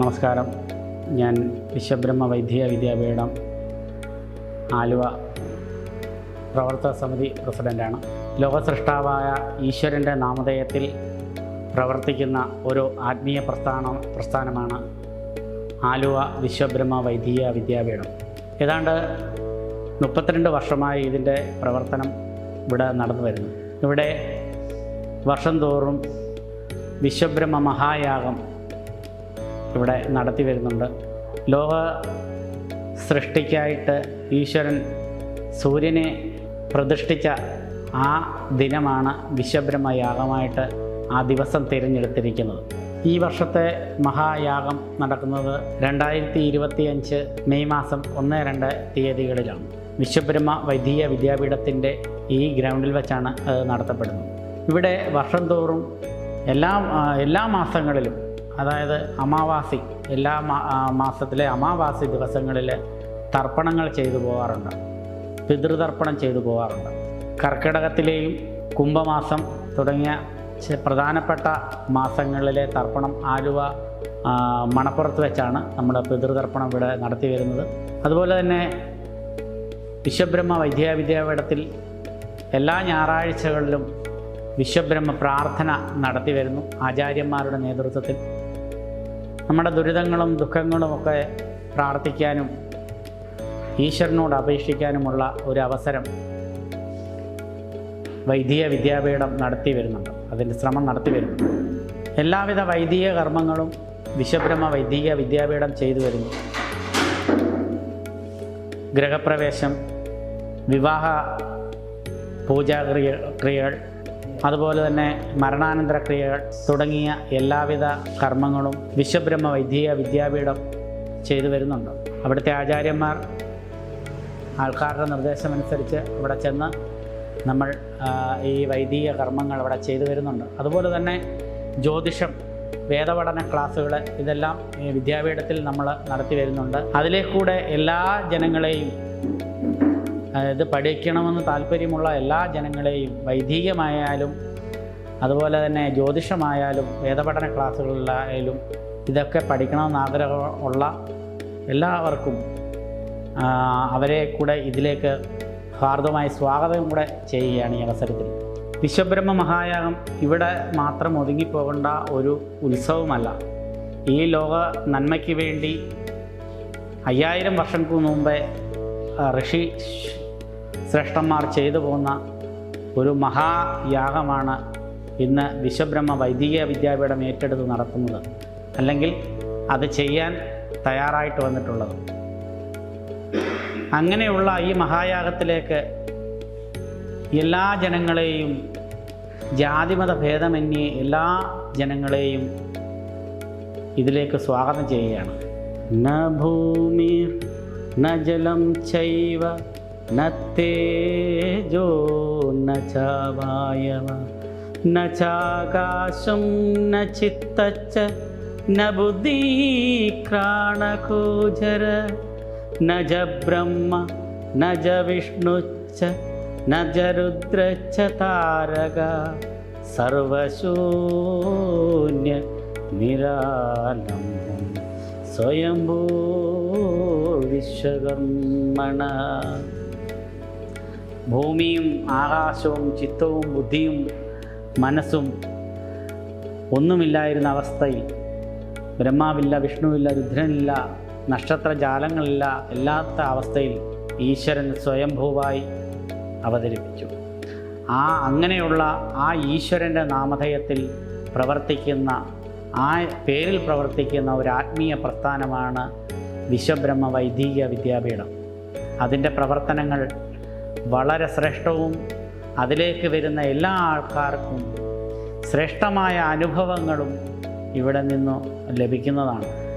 നമസ്കാരം. ഞാൻ വിശ്വബ്രഹ്മ വൈദ്യ വിദ്യാപീഠം ആലുവ പ്രവർത്തക സമിതി പ്രസിഡന്റാണ് ലോകസൃഷ്ടാവായ ഈശ്വരന്റെ നാമധേയത്തിൽ പ്രവർത്തിക്കുന്ന ഒരു ആത്മീയ പ്രസ്ഥാന പ്രസ്ഥാനമാണ് ആലുവ വിശ്വബ്രഹ്മ വൈദ്യ വിദ്യാപീഠം. ഏതാണ്ട് മുപ്പത്തിരണ്ട് വർഷമായി ഇതിന്റെ പ്രവർത്തനം ഇവിടെ നടന്നു വരുന്നു. ഇവിടെ വർഷം തോറും വിശ്വബ്രഹ്മ മഹായാഗം ഇവിടെ നടത്തി വരുന്നുണ്ട്. ലോക സൃഷ്ടിക്കായിട്ട് ഈശ്വരൻ സൂര്യനെ പ്രതിഷ്ഠിച്ച ആ ദിനമാണ് വിശ്വബ്രഹ്മയാഗമായിട്ട് ആ ദിവസം തിരഞ്ഞെടുത്തിരിക്കുന്നത്. ഈ വർഷത്തെ മഹായാഗം നടക്കുന്നത് രണ്ടായിരത്തി ഇരുപത്തി അഞ്ച് മെയ് മാസം ഒന്ന് രണ്ട് തീയതികളിലാണ്. വിശ്വബ്രഹ്മ വൈദ്യ വിദ്യാപീഠത്തിന്റെ ഈ ഗ്രൗണ്ടിൽ വെച്ചാണ് അത് നടത്തപ്പെടുന്നത്. ഇവിടെ വർഷം തോറും എല്ലാ എല്ലാ മാസങ്ങളിലും അതായത് അമാവാസി എല്ലാ മാസത്തിലെ അമാവാസി ദിവസങ്ങളിൽ തർപ്പണങ്ങൾ ചെയ്തു പോകാറുണ്ട് പിതൃതർപ്പണം ചെയ്തു പോകാറുണ്ട് കർക്കിടകത്തിലെയും കുംഭമാസം തുടങ്ങിയ പ്രധാനപ്പെട്ട മാസങ്ങളിലെ തർപ്പണം ആലുവ മണപ്പുറത്ത് വെച്ചാണ് നമ്മുടെ പിതൃതർപ്പണം ഇവിടെ നടത്തി വരുന്നത്. അതുപോലെ തന്നെ വിശ്വബ്രഹ്മ വൈദ്യാവിദ്യാപീഠത്തിൽ എല്ലാ ഞായറാഴ്ചകളിലും വിശ്വബ്രഹ്മ പ്രാർത്ഥന നടത്തി വരുന്നു ആചാര്യന്മാരുടെ നേതൃത്വത്തിൽ. നമ്മുടെ ദുരിതങ്ങളും ദുഃഖങ്ങളും ഒക്കെ പ്രാർത്ഥിക്കാനും ഈശ്വരനോട് അപേക്ഷിക്കാനുമുള്ള ഒരു അവസരം വൈദിക വിദ്യാപീഠം നടത്തി വരുന്നുണ്ട്. അതിന്റെ ശ്രമം നടത്തി വരുന്നുണ്ട്. എല്ലാവിധ വൈദിക കർമ്മങ്ങളും വിശ്വബ്രഹ്മ വൈദിക വിദ്യാപീഠം ചെയ്തു വരുന്നു. ഗ്രഹപ്രവേശം വിവാഹ പൂജാക്രിയ ക്രിയകൾ അതുപോലെ തന്നെ മരണാനന്തര ക്രിയകൾ തുടങ്ങിയ എല്ലാവിധ കർമ്മങ്ങളും വിശ്വബ്രഹ്മ വൈദിക വിദ്യാപീഠം ചെയ്തു വരുന്നുണ്ട്. അവിടുത്തെ ആചാര്യന്മാർ ആൾക്കാരുടെ നിർദ്ദേശമനുസരിച്ച് അവിടെ ചെന്ന് നമ്മൾ ഈ വൈദിക കർമ്മങ്ങൾ അവിടെ ചെയ്തു വരുന്നുണ്ട്. അതുപോലെ തന്നെ ജ്യോതിഷം വേദപഠന ക്ലാസ്സുകൾ ഇതെല്ലാം വിദ്യാപീഠത്തിൽ നമ്മൾ നടത്തി വരുന്നുണ്ട്. അതിലേക്കൂടെ എല്ലാ ജനങ്ങളെയും ഇത് പഠിക്കണമെന്ന് താല്പര്യമുള്ള എല്ലാ ജനങ്ങളെയും വൈദികമായാലും അതുപോലെ തന്നെ ജ്യോതിഷമായാലും വേദപഠന ക്ലാസ്സുകളിലായാലും ഇതൊക്കെ പഠിക്കണമെന്ന് ആഗ്രഹമുള്ള എല്ലാവർക്കും അവരെ കൂടെ ഇതിലേക്ക് ഹാർദമായി സ്വാഗതം കൂടെ ചെയ്യുകയാണ് ഈ അവസരത്തിൽ. വിശ്വബ്രഹ്മ മഹായാഗം ഇവിടെ മാത്രം ഒതുങ്ങിപ്പോകേണ്ട ഒരു ഉത്സവമല്ല. ഈ ലോക നന്മയ്ക്ക് വേണ്ടി അയ്യായിരം വർഷങ്ങൾക്ക് മുമ്പേ ഋഷി ശ്രേഷ്ഠന്മാർ ചെയ്തു പോകുന്ന ഒരു മഹായാഗമാണ് ഇന്ന് വിശ്വബ്രഹ്മ വൈദിക വിദ്യാപീഠം ഏറ്റെടുത്ത് നടത്തുന്നത്. അല്ലെങ്കിൽ അത് ചെയ്യാൻ തയ്യാറായിട്ട് വന്നിട്ടുള്ളത്. അങ്ങനെയുള്ള ഈ മഹായാഗത്തിലേക്ക് എല്ലാ ജനങ്ങളെയും ജാതിമത ഭേദമന്യേ എല്ലാ ജനങ്ങളെയും ഇതിലേക്ക് സ്വാഗതം ചെയ്യുകയാണ്. ന ഭൂമി ന ജലം ചൈവ न तेजो न च वायव न चाकाशं न चित्तच्च न बुद्धिक्राणकोजर न ज ब्रह्म न च विष्णुश्च न च रुद्रश्च तारग स्वयम्भो स्वयंभूविश्वब्रह्मण ഭൂമിയും ആകാശവും ചിത്തവും ബുദ്ധിയും മനസ്സും ഒന്നുമില്ലായിരുന്ന അവസ്ഥയിൽ ബ്രഹ്മാവില്ല വിഷ്ണുവില്ല രുദ്രനില്ല നക്ഷത്രജാലങ്ങളില്ല ഇല്ലാത്ത അവസ്ഥയിൽ ഈശ്വരൻ സ്വയംഭൂവായി അവതരിപ്പിച്ചു. ആ അങ്ങനെയുള്ള ആ ഈശ്വരന്റെ നാമധേയത്തിൽ പ്രവർത്തിക്കുന്ന ആ പേരിൽ പ്രവർത്തിക്കുന്ന ഒരു ആത്മീയ പ്രസ്ഥാനമാണ് വിശ്വബ്രഹ്മ വൈദിക വിദ്യാപീഠം. അതിന്റെ പ്രവർത്തനങ്ങൾ വളരെ ശ്രേഷ്ഠവും അതിലേക്ക് വരുന്ന എല്ലാ ആൾക്കാർക്കും ശ്രേഷ്ഠമായ അനുഭവങ്ങളും ഇവിടെ നിന്നു ലഭിക്കുന്നതാണ്.